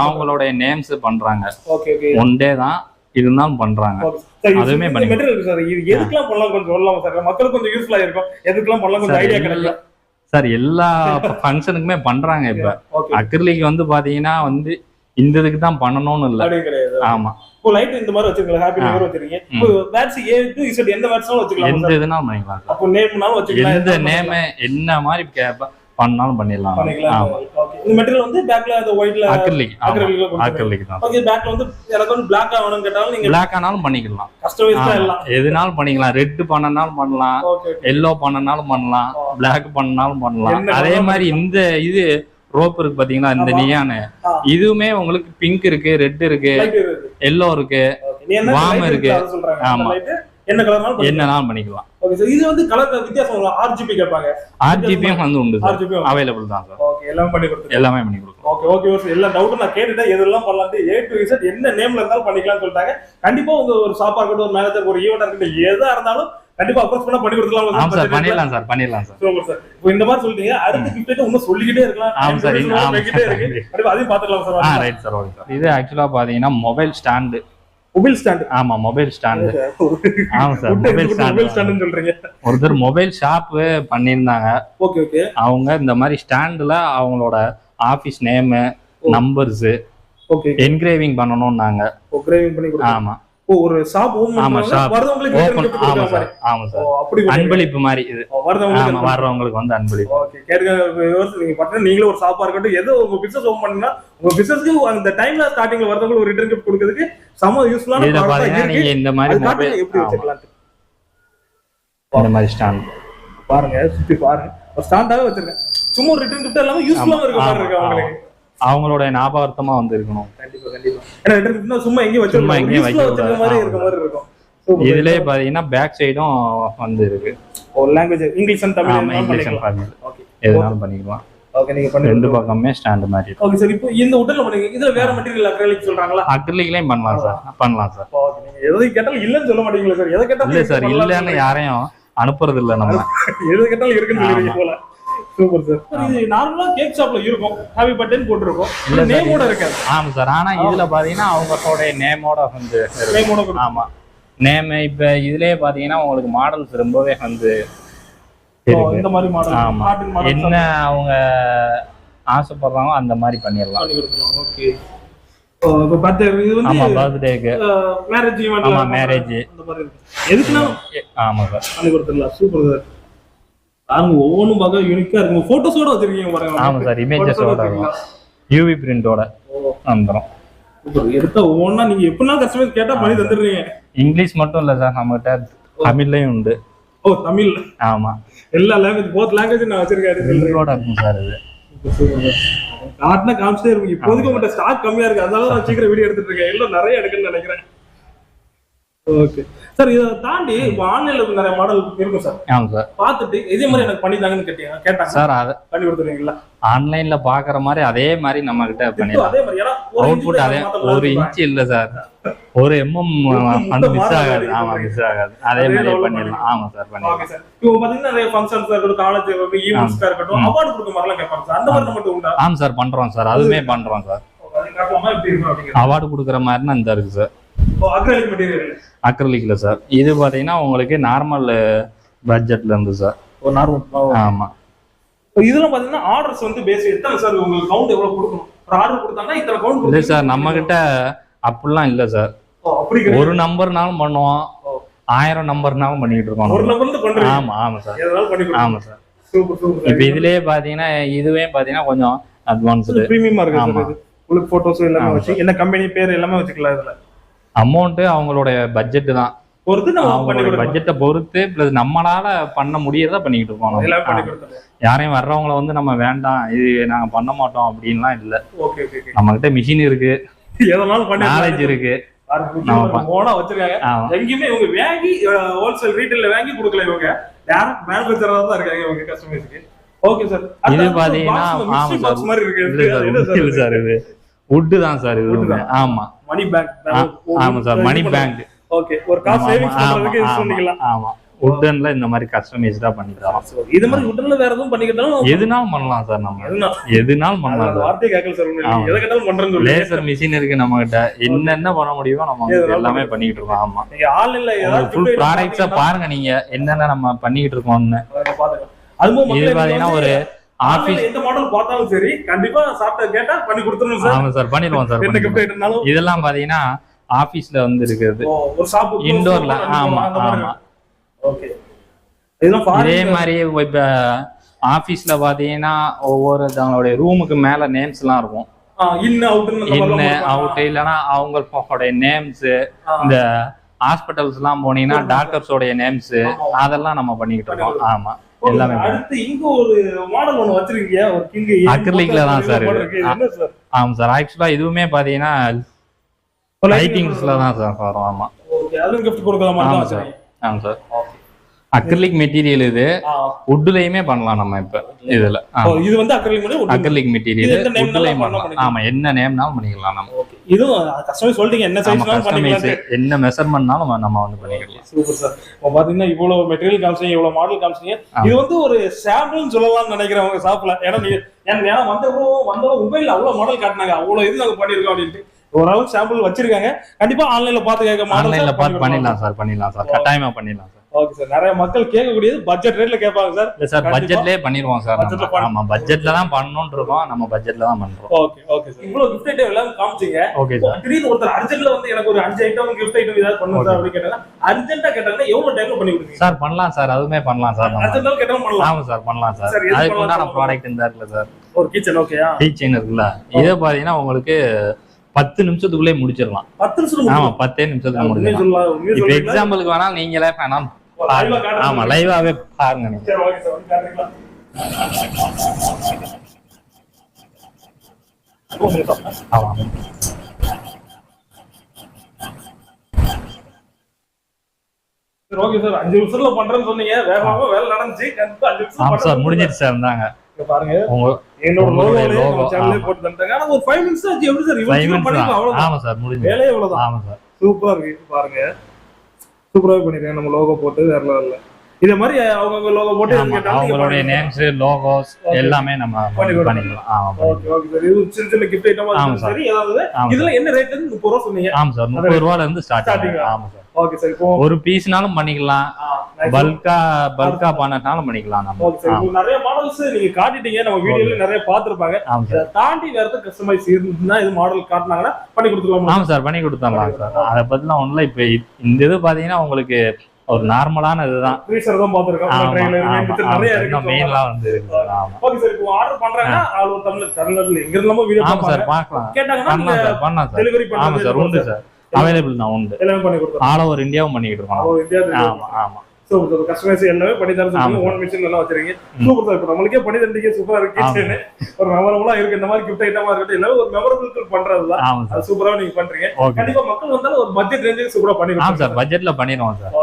அவங்களுடைய நேம்ஸ் பண்றாங்க. ஓகே ஓகே ஒன் டே தான் இருந்தாலும் பண்றாங்க. அதுவுமே பண்ணி எதுக்கெல்லாம் பண்ணலாம் கொஞ்சம் சொல்லலாம் சார்? மக்களுக்கு கொஞ்சம் யூஸ்ஃபுல்லா இருக்கும். எதுக்கெல்லாம் பண்ணலாம் கொஞ்சம் ஐடியா கிடைக்கும். சார் எல்லா ஃபங்க்ஷனுக்குமே பண்றாங்க இப்ப. அக்ரிலிக் வந்து பாத்தீங்கன்னா வந்து இந்த இதுக்கு தான் பண்ணணும்னு இல்ல. ஆமா. இப்போ லைட் இந்த மாதிரி வச்சிருக்கீங்க ஹாப்பி நியூ இயர் வச்சிருக்கீங்க. இப்போ வேட்ஸ் ஏ டு இசட் எந்த வேட்ஸ்னாலும் வச்சுக்கலாம் எந்த இதுனாலும் சார் அப்போ நேம்னாலும் வச்சுக்கலாம். எந்த நேம் என்ன மாதிரி கே- பண்ணாலும் பண்ணிடலாம். இந்த மெட்டீரியல் வந்து பேக்ல அந்த ஒயிட்ல அக்ரிலிக். அக்ரிலிக் தான். ஓகே பேக்ல வந்து எனக்கு வந்து பிளாக் ஆகணும்னு கேட்டாலும் நீங்க பிளாக் ஆனாலும் பண்ணிக்கலாம். கஸ்டமைஸ். எல்லாம். எதுனாலும் பண்ணிக்கலாம். ரெட் பண்ணனாலும் பண்ணலாம். எல்லோ பண்ணனாலும் பண்ணலாம். பிளாக் பண்ணனாலும் பண்ணலாம். அதே மாதிரி இந்த இது ரோப் இருக்கு பாத்தீங்களா? இந்த. நியானு. இதுவுமே உங்களுக்கு பிங்க் இருக்கு ரெட் இருக்கு எல்லோ இருக்கு. light இருக்கு. ஆமா. என்ன கலர்னாலும் என்னனாலும் பண்ணிக்கலாம். ஓகே சார் இது வந்து கலர் வித்தியாசம் வரும்? ஆர்ஜிபி கேட்பாங்க. ஆர்ஜிபியும் வந்து உண்டு சார் ஆர்ஜிபி அவைலபிள் தான் சார் ஓகே எல்லாம் பண்ணி கொடுத்துருங்க எல்லாமே பண்ணி கொடுக்கலாம் ஓகே ஓகே ஓகே எல்லா டவுட்டும் நான் கேட்டுட்டேன். எதெல்லாம் பண்ணலாம் ஏ டு இசட் என்ன நேம்ல இருந்தாலும் பண்ணிக்கலாம்னு சொல்லிட்டாங்க. கண்டிப்பா உங்க ஒரு ஷாப்பா இருக்கட்டும் ஒரு மேனேஜர் ஒரு ஈவெண்டா இருக்கட்டும் எதா இருந்தாலும் கண்டிப்பா அப்ரோச் பண்ணா பண்ணி கொடுத்துலாம் ஆமா சார் பண்ணிடலாம். சார் பண்ணிடலாம் சார் சூப்பர் சார் இப்போ இந்த மாதிரி சொல்லிட்டீங்க. அடுத்த கிஃப்ட் இன்னும் சொல்லிக்கிட்டே இருக்கலாம். ஆமா சார், இருக்கு. கண்டிப்பா. அதையும் பாத்துக்கலாம் sir right sir okay sir இது ஆக்சுவலா பாத்தீங்கன்னா மொபைல் ஸ்டாண்டு மொபைல் ஸ்டாண்ட். ஆமா மொபைல் ஸ்டாண்டு. ஆமா சார் மொபைல் மொபைல் ஸ்டாண்டு சொல்றீங்க. ஒருத்தர் மொபைல் ஷாப்பு பண்ணியிருந்தாங்க. Okay okay. அவங்க இந்த மாதிரி ஸ்டாண்டுல அவங்களோட office name numbers okay engraving பண்ணணும்னாங்க. ஓ கிரேவிங் பண்ணி ஆமா. ஒரு ஷாப் அன்பளிப்பு மாதிரி இது. வர்றவங்களுக்கு வந்து அன்பளிப்பு. நீங்களும் ஒரு ஷாப்பா இருக்கட்டும் ஏதோ உங்க பிசினஸ் ஓபன் பண்ணீங்கன்னா உங்க பிசினஸ்க்கு அந்த டைம்ல ஸ்டார்டிங்ல வரதவங்களுக்கு ஒரு ரிட்டர்ன் கிஃப்ட் கொடுக்கிறதுக்கு செம யூஸ்ஃபுல்லான நீங்க இந்த மாதிரி எப்படி வச்சுக்கலாம். இந்த மாதிரி ஸ்டாண்ட் பாருங்க சுத்தி பாருங்க. ஸ்டாண்டாவே வச்சிருக்கேன் சும்மா ரிட்டர்ன் கிஃப்ட் எல்லாமே யூஸ்ஃபுல்லா இருக்க இருக்கு அவங்களுக்கு. அவங்களோட ஞாபகார்த்தமா வந்து இருக்கணும் கண்டிப்பா. சும்மா எங்கேயும் வச்சிருக்கோம் எங்கேயும் வைக்க மாதிரி. இருக்க மாதிரி இருக்கும். இதுலயே பாத்தீங்கன்னா பேக் சைடும் வந்து இருக்கு ஒரு language English and Tamil English எதுனாலும் பண்ணிக்கலாம். ஓகே நீங்க பண்ணி ரெண்டு பக்கமே ஸ்டாண்ட் மாதிரி ஓகே சார் இப்போ இந்த உடல்ல பண்ணீங்க இதுல வேற மெட்டீரியல் அக்ரலிக் சொல்றாங்களா? அக்ரிலிக்லயும் பண்ணலாம் சார் பண்ணலாம் சார் ஓகே நீங்க எதை கேட்டாலும் இல்லன்னு சொல்ல மாட்டீங்களா சார் எதை கேட்டாலும் இல்ல இருக்கு, சார் இல்லன்னு யாரையும் அனுப்புறது இல்ல நம்ம எது கேட்டாலும் இருக்குன்னு சொல்லிருக்கீங்க போல. சூப்பர் சார் இது நார்மலா கேக் ஷாப்ல இருக்கும். ஹாப்பி பர்த்டேன்னு போட்டிருக்கோம். இல்ல நேமோட இருக்காது. ஆமா சார் ஆனா இதுல பாத்தீங்கன்னா அவங்களோட நேமோட வந்து. நேமோட ஆமா. நேம் இப்ப இதுலயே பாத்தீங்கன்னா உங்களுக்கு மாடல்ஸ் ரொம்பவே வந்து இந்த மாதிரி மாடல் என்ன அவங்க ஆசைப்படுறாங்களோ அந்த மாதிரி பண்ணிடலாம். ஓகே பர்த்டே ஆமா பர்த்டேக்கு மேரேஜ் ஈவென்ட் ஆமா, இருக்கு. எதுக்குன்னா ஆமா சார் பண்ணி கொடுத்துடலாம். சூப்பர் சார் அவங்க ஒவ்வொன்றும் பார்க்க யூனிக்கா இருக்கும். போட்டோஸோட வச்சிருக்கீங்க பாருங்க. ஆமா சார் இமேஜஸோட யூவி பிரிண்டோட வந்துடும் எடுத்தா ஒவ்வொன்றா நீங்க எப்படின்னா கஸ்டமர் கேட்டா பண்ணி தந்துடுறீங்க. இங்கிலீஷ் மட்டும் இல்ல சார் நம்மகிட்ட தமிழ்லயும் உண்டு. ஓ தமிழ். ஆமா. எல்லா லாங்குவேஜ் போத் லாங்குவேஜ் நான் வச்சிருக்காரு தமிழோட இருக்கும் சார் இது. காட்டினா காமிச்சிட்டே இருக்கும் இப்போதைக்கு உங்கள்கிட்ட ஸ்டாக் கம்மியா இருக்கு. அதனால நான் சீக்கிரம் வீடியோ எடுத்துட்டு இருக்கேன். எல்லாம் நிறைய எடுக்குன்னு நினைக்கிறேன். ஓகே. சார் இதை தாண்டி இப்போ ஆன்லைன்ல நிறைய மாடல் இருக்கும் சார். ஆமா சார். பார்த்துட்டு இதே மாதிரி எனக்கு பண்ணித்தாங்கன்னு கேட்டீங்க. கேட்டாங்க. சார் அது பண்ணி கொடுத்துருவீங்களா ஆன்லைன்ல பாக்குற மாதிரி அதே மாதிரி நம்ம கிட்ட பண்ணிடலாம். அதே மாதிரி. அவுட்புட் அதே ஒரு இன்ச் இல்ல சார். ஒரு எம்எம் வந்து மிஸ் ஆகாது. ஆமா மிஸ் ஆகாது. அதே மாதிரி பண்ணிடலாம். ஆமா சார் பண்ணிடலாம். சார் இப்போ பாத்தீங்கன்னா நிறைய ஃபங்க்ஷன்ஸ் இருக்கட்டும் காலேஜ் ஈவெண்ட்ஸ்க்கா இருக்கட்டும் அவார்டு கொடுக்க மாதிரிலாம் கேட்பாங்க சார். அந்த மாதிரி நம்மகிட்ட உண்டா? ஆமா சார் பண்றோம் சார். அதுவுமே பண்றோம் சார். அவார்டு கொடுக்குற மாதிரினா இந்த இருக்கு சார். அக்ரலிக் மெட்டீரியல் அக்ரலிக்ல சார். இது பாத்தீங்கன்னா உங்களுக்கு நார்மல் பட்ஜெட்ல இருந்து சார். ஒரு நார்மல் ஆமா. இப்போ இதெல்லாம் பாத்தீங்கன்னா ஆர்டர்ஸ் வந்து பேசி எத்தனை சார்? உங்களுக்கு கவுண்ட் எவ்வளவு கொடுக்கணும்? ஒரு ஆர்டர் கொடுத்தாங்கன்னா இத்தனை கவுண்ட் இல்லை சார் நம்ம கிட்ட அப்படிலாம் இல்லை சார். ஒரு நம்பர்னாலும் பண்ணுவோம். ஆயிரம் நம்பர்னாலும் பண்ணிட்டு இருக்கோம் ஒரு பண்றீங்க. ஆமா ஆமா சார். ஆமா சார். இப்ப இதுலயே பாத்தீங்கன்னா இதுவே பாத்தீங்கன்னா கொஞ்சம் அட்வான்ஸ்டு பிரீமியமா இருக்கு உங்களுக்கு போட்டோஸ் எல்லாமே வச்சு என்ன கம்பெனி பேர் எல்லாமே வச்சுக்கலாம் இதுல. அமௌண்ட் அவங்களோட பட்ஜெட் தான். பொறுத்து நம்ம பண்ணி அவங்களோட கொடுக்கலாம் பட்ஜெட்டை பொறுத்து பிளஸ் நம்மளால பண்ண முடியறத பண்ணிக்கிட்டு இருக்கோம் யாரையும் வர்றவங்கள வந்து நம்ம வேண்டாம் இது நாங்க பண்ண மாட்டோம் அப்படின்லாம் இல்ல. நம்ம கிட்ட மிஷின் இருக்கு. நாலேஜ் இருக்கு. எங்கேயுமே இவங்க வாங்கி ஹோல்சேல் ரீட்டைல்ல வாங்கி கொடுக்கல இவங்க. யாரும் மேனுஃபேக்சரா தான் இருக்காங்க இவங்க கஸ்டமர்ஸ்க்கு ஓகே சார் இது பாத்தீங்கன்னா ஆமா சார் இல்ல சார் இது. வுட்டு தான் சார் இது தான். ஆமா. மணி பேங்க் ஆமா சார் மணி பேங்க் ஓகே ஒரு காசு சேவிங்ஸ் பண்றதுக்கு யூஸ் பண்ணிக்கலாம் ஆமா வுட்டன்ல இந்த மாதிரி கஸ்டமைஸ்டா பண்ணி தரோம் இது மாதிரி உடல்ல வேற எதுவும் பண்ணிக்கிறதாலும் எதுனாலும் பண்ணலாம் சார் நம்ம. எதுனா எதுனாலும் பண்ணலாம் சார் வார்த்தை கேட்கல சார். எதை கேட்டாலும் பண்றேன்னு லேசர் மிஷின் இருக்கு நம்ம கிட்ட என்னென்ன பண்ண முடியுமோ நம்ம எல்லாமே பண்ணிக்கிட்டு இருக்கோம். ஆமா. நீங்க ஆன்லைன்ல ஏதாவது ஃபுல் ப்ராடக்ட்ஸா பாருங்க நீங்க என்னென்ன நம்ம பண்ணிக்கிட்டு இருக்கோம்னு. அதை இது பாத்தீங்கன்னா ஒரு ஆபீஸ் எந்த மாடல் பார்த்தாலும் சரி கண்டிப்பா சாப்பிட்ட கேட்டா பண்ணி கொடுத்துருங்க சார். ஆமா சார் பண்ணிடுவோம் சார் என்ன கிஃப்ட். இருந்தாலும் இதெல்லாம் பாத்தீங்கன்னா ஆபீஸ்ல வந்து இருக்கிறது ஒரு ஷாப் இண்டோர்ல ஆமா ஆமா. ஓகே. இதே மாதிரி இப்ப ஆபீஸ்ல பாத்தீங்கன்னா ஒவ்வொரு தங்களுடைய ரூமுக்கு மேல நேம்ஸ் எல்லாம் இருக்கும். இன் அவுட் இன் அவுட் இல்லைன்னா அவங்களுடைய நேம்ஸ் இந்த ஹாஸ்பிட்டல்ஸ் எல்லாம் போனீங்கன்னா டாக்டர்ஸோடைய நேம்ஸ் அதெல்லாம் நம்ம பண்ணிக்கிட்டு இருக்கோம். ஆமா. எல்லாமே அடுத்து இங்க ஒரு மாடல் ஒன்னு வச்சிருக்கீங்க. ஒரு கிங் தான் சார். ஆமா சார். ஆக்சுவலா இதுவுமே பாத்தீங்கன்னா லைட்டிங்ஸ்ல தான் சார் வரும். ஆமா. அதுவும் கிஃப்ட் கொடுக்கலாம்? ஆமா சார். ஆமா சார். அக்ரிலிக் மெட்டீரியல் இது. வுட்லயுமே பண்ணலாம் நம்ம இப்ப இதுல. இது வந்து அக்ரிலிக் அக்ரிலிக் மெட்டீரியல் நாலும் பண்ணலாம். ஆமா என்ன நேம்னாலும் பண்ணிக்கலாம் நம்ம. இதுவும் கஸ்டமர் சொல்லிட்டீங்க என்ன கஸ்டமைஸ் பண்ணிக்கலாம் என்ன மெஷர்மெண்ட்னாலும் நம்ம வந்து பண்ணிக்கலாம். சூப்பர் சார் இப்போ பாத்தீங்கன்னா இவ்வளவு மெட்டீரியல் காமிச்சீங்க இவ்வளவு மாடல் காமிச்சீங்க. இது வந்து ஒரு சாம்பிள்னு சொல்லலாம்னு நினைக்கிறேன் உங்க ஷாப்ல ஏன்னா நீங்க ஏன்னா வந்தவரும் வந்தவங்க மொபைல் அவ்வளவு மாடல் காட்டினாங்க. அவ்வளவு இது நாங்க பண்ணிருக்கோம் அப்படின்ட்டு. ஓரளவுக்கு சாம்பிள் வச்சிருக்காங்க. கண்டிப்பா ஆன்லைன்ல பார்த்து கேட்க ஆன்லைன்ல பார்த்து பண்ணிடலாம் சார் பண்ணிடலாம் சார் கட்டாயமா பண்ணிடலாம் ஓகே சார் நிறைய மக்கள் கேட்கக்கூடியது பட்ஜெட் ரேட்ல கேட்பாங்க சார் இல்ல சார். பட்ஜெட்லயே பண்ணிடுவோம் சார் ஆமா பட்ஜெட்ல தான் பண்ணணும்னு இருக்கோம் நம்ம பட்ஜெட்ல தான் பண்றோம். ஓகே ஓகே சார் இவ்வளவு கிஃப்ட் ஐட்டம் எல்லாம் காமிச்சீங்க. ஓகே சார் திடீர்னு ஒருத்தர் அர்ஜென்ட்ல வந்து எனக்கு ஒரு அஞ்சு ஐட்டம் கிஃப்ட் ஐட்டம் ஏதாவது பண்ணுங்க சார் அப்படின்னு கேட்டாங்க அர்ஜென்ட்டா கேட்டாங்கன்னா எவ்வளவு டைம்ல பண்ணி கொடுப்பீங்க? சார் பண்ணலாம் சார் அதுவுமே பண்ணலாம் சார் நம்ம அர்ஜென்ட்டாலும் கேட்டாலும் பண்ணலாம். ஆமா சார் பண்ணலாம் சார் அதுக்கு உண்டான ப்ராடக்ட் இந்த இருக்குல்ல சார் ஒரு கிச்சன் ஓகேயா டீ செயின் இருக்குல்ல. இதை பாத்தீங்கன்னா உங்களுக்கு பத்து நிமிஷத்துக்குள்ளே முடிச்சிடலாம். பத்து நிமிஷம் ஆமா பத்தே நிமிஷத்துக்கு முடிச்சிடலாம். இப்ப? எக்ஸாம்பிளுக்கு வேணா நீங்களே வேணாம். ஆமா லைவாவே பாருங்க சரி ஓகே சார் வந்து காட்டுறீங்களா? ஆமா சரி ஓகே சார் அஞ்சு நிமிஷத்துல பண்றேன்னு சொன்னீங்க. வேகமாக வேலை நடந்துச்சு. அஞ்சு நிமிஷம் சார் முடிஞ்சிருச்சு சார் இருந்தாங்க பாருங்க. என்னோட. போட்டு தந்துட்டாங்க. ஆனா ஒரு ஃபைவ் மினிட்ஸ் ஆச்சு. எப்படி சார் இவ்வளவு பண்ணிக்கலாம். அவ்வளவுதான். ஆமா சார் முடிஞ்சு வேலையே இவ்வளவுதான். ஆமா சார் சூப்பரா இருக்கு பாருங்க. சூப்பராவே பண்ணிருக்காங்க. நம்ம லோகோ போட்டு வேற லெவல்ல இதே மாதிரி அவங்க லோகோ போட்டு அவங்களுடைய நேம்ஸ் லோகோஸ். எல்லாமே நம்ம. பண்ணிக்கலாம். ஆமா ஓகே ஓகே சார் இது சின்ன சின்ன கிஃப்ட் ஐட்டமா சார். ஏதாவது இதுல என்ன ரேட் முப்பது ரூபா சொன்னீங்க. ஆமா சார். முப்பது ரூபால இருந்து ஸ்டார்ட் Starting ஆ? ஆமா சார். ஓகே சார் இப்போ ஒரு பீஸ்னாலும் பண்ணிக்கலாம். பல்கா பல்கா பண்ணனாலும் பண்ணிக்கலாம் நம்ம. ஓகே சார் இப்போ நிறைய மாடல்ஸ் நீங்க காட்டிட்டீங்க. நம்ம வீடியோல நிறைய ஆமா இதை தாண்டி வேற எதாவது கஸ்டமைஸ் இருந்துச்சுன்னா இது மாடல் காட்டினாங்கன்னா பண்ணி கொடுத்துருவாங்க. ஆமா சார் பண்ணி கொடுத்துடலாம் சார் அதை பத்திலாம் ஒண்ணுல இப்ப இந்த இது பாத்தீங்கன்னா உங்களுக்கு ஒரு நார்மலான இதுதான். ஃப்ரீசர் தான் ஆமா ஆமா நிறைய ஆமா. இருக்கு. மெயின்லாம் வந்து ஆமா. ஓகே சார் இப்போ ஆர்டர் பண்றாங்கன்னா ஆல் தமிழ் தமிழ்நாட்டுல எங்க இருந்தாலும் வீடியோ ஆமா சார் பார்க்கலாம். கேட்டாங்கன்னா பண்ணலாம் சார் பண்ணலாம் டெலிவரி ஆமா பண்ணுறது சார் உண்டு சார் அவைலபிள் தான் உண்டு. எல்லாமே பண்ணி கொடுத்துருவோம். ஆல் ஓவர் இந்தியாவும் பண்ணிக்கிட்டு இருக்கோம். ஆமா ஆமா. சார் கஸ்டமைஸ் எல்லாமே பண்ணி ஓன் மிஷின் எல்லாம் வச்சிருக்கீங்க. சூப்பர் சார் இப்போ நம்மளுக்கே பண்ணி தந்தீங்க சூப்பரா இருக்கு. ஒரு மெமரபுளா இருக்கு. இந்த மாதிரி கிஃப்ட் ஐட்டமா இருக்கட்டும் எல்லாமே ஒரு மெமரபிள் சார் அது சூப்பரா நீங்க பண்றீங்க. கண்டிப்பா மக்கள் வந்தாலும் ஒரு பட்ஜெட் ரேஞ்சுக்கு சூப்பரா பண்ணி ஆமா சார் பட்ஜெட்ல பண்ணிடுவோம் சார்